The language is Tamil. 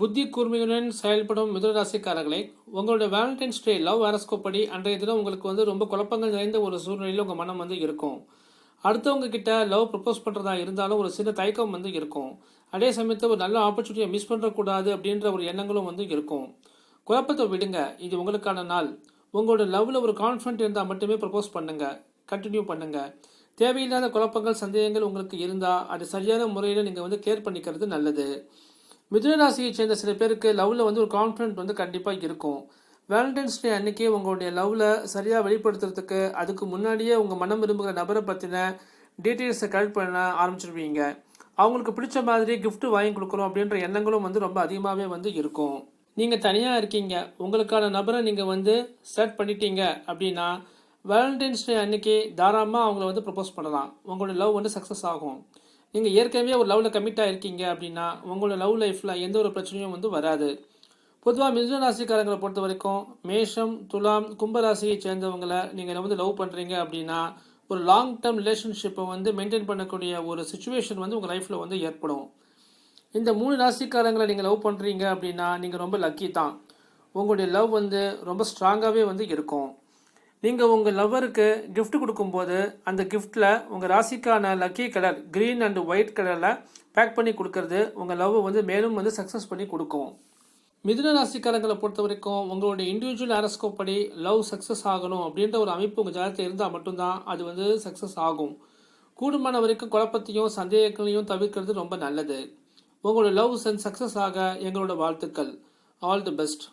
புத்தி கூர்மையுடன் செயல்படும் மிதுனராசிக்காரர்களை உங்களுடைய வேலண்டைன்ஸ் டே லவ் வேரஸ்கோப் படி அன்றைய தினம் உங்களுக்கு வந்து ரொம்ப குழப்பங்கள் நிறைந்த ஒரு சூழ்நிலையில் உங்கள் மனம் வந்து இருக்கும். அடுத்தவங்க கிட்ட லவ் ப்ரப்போஸ் பண்ணுறதா இருந்தாலும் ஒரு சின்ன தயக்கம் வந்து இருக்கும். அதே சமயத்தில் ஒரு நல்ல ஆப்பர்ச்சுனிட்டியை மிஸ் பண்ணுறக்கூடாது அப்படின்ற ஒரு எண்ணங்களும் வந்து இருக்கும். குழப்பத்தை விடுங்க இது உங்களுக்கான நாள். உங்களோட லவ்வில் ஒரு கான்ஃபிடென்ட் இருந்தால் மட்டுமே ப்ரப்போஸ் பண்ணுங்கள் கண்டினியூ பண்ணுங்கள் தேவையில்லாத குழப்பங்கள் சந்தேகங்கள் உங்களுக்கு இருந்தால் அது சரியான முறையில் நீங்கள் வந்து கிளியர் பண்ணிக்கிறது நல்லது. மிதுன ராசியை சேர்ந்த சில பேருக்கு லவ்வில் வந்து ஒரு கான்ஃபிடென்ட் வந்து கண்டிப்பாக இருக்கும். வேலண்டைன்ஸ் டே அன்னைக்கு உங்களுடைய லவ்வில் சரியாக வெளிப்படுத்துறதுக்கு அதுக்கு முன்னாடியே உங்கள் மனம் விரும்புகிற நபரை பற்றின டீட்டெயில்ஸை கலெக்ட் பண்ண ஆரம்பிச்சிருவீங்க. அவங்களுக்கு பிடிச்ச மாதிரி கிஃப்ட்டு வாங்கி கொடுக்குறோம் அப்படின்ற எண்ணங்களும் வந்து ரொம்ப அதிகமாகவே வந்து இருக்கும். நீங்கள் தனியாக இருக்கீங்க. உங்களுக்கான நபரை நீங்கள் வந்து செட் பண்ணிட்டீங்க அப்படின்னா வேலண்டைன்ஸ் டே அன்னைக்கு தாராளமாக அவங்கள வந்து ப்ரப்போஸ் பண்ணலாம். உங்களுடைய லவ் வந்து சக்ஸஸ் ஆகும். நீங்கள் ஏற்கனவே ஒரு லவ்வில் கமிட்டாக இருக்கீங்க அப்படின்னா உங்களோட லவ் லைஃப்பில் எந்த ஒரு பிரச்சனையும் வந்து வராது. பொதுவாக மிதுன ராசிக்காரங்களை பொறுத்த வரைக்கும் மேஷம் துலாம் கும்பராசியை சேர்ந்தவங்களை நீங்கள் வந்து லவ் பண்ணுறீங்க அப்படின்னா ஒரு லாங் டேர்ம் ரிலேஷன்ஷிப்பை வந்து மெயின்டைன் பண்ணக்கூடிய ஒரு சுச்சுவேஷன் வந்து உங்கள் லைஃப்பில் வந்து ஏற்படும். இந்த மூணு ராசிக்காரங்களை நீங்கள் லவ் பண்ணுறீங்க அப்படின்னா நீங்கள் ரொம்ப லக்கி தான். உங்களுடைய லவ் வந்து ரொம்ப ஸ்ட்ராங்காகவே வந்து இருக்கும். நீங்கள் உங்கள் லவ்வருக்கு கிஃப்ட் கொடுக்கும்போது அந்த கிஃப்ட்டில் உங்கள் ராசிக்கான lucky colour green and white கலரில் பேக் பண்ணி கொடுக்கறது உங்கள் லவ் வந்து மேலும் வந்து சக்ஸஸ் பண்ணி கொடுக்கும். மிதுன ராசிக்காரங்களை பொறுத்த வரைக்கும் உங்களுடைய இண்டிவிஜுவல் ஆரஸ்கோப் படி லவ் சக்ஸஸ் ஆகணும் அப்படின்ற ஒரு அமைப்பு உங்கள் ஜாதகத்தில் இருந்தால் மட்டும்தான் அது வந்து சக்ஸஸ் ஆகும். கூடுமான வரைக்கும் குழப்பத்தையும் சந்தேகங்களையும் தவிர்க்கிறது ரொம்ப நல்லது. உங்களோட லவ் சென்ஸ் சக்ஸஸ் ஆக எங்களோட வாழ்த்துக்கள். All the best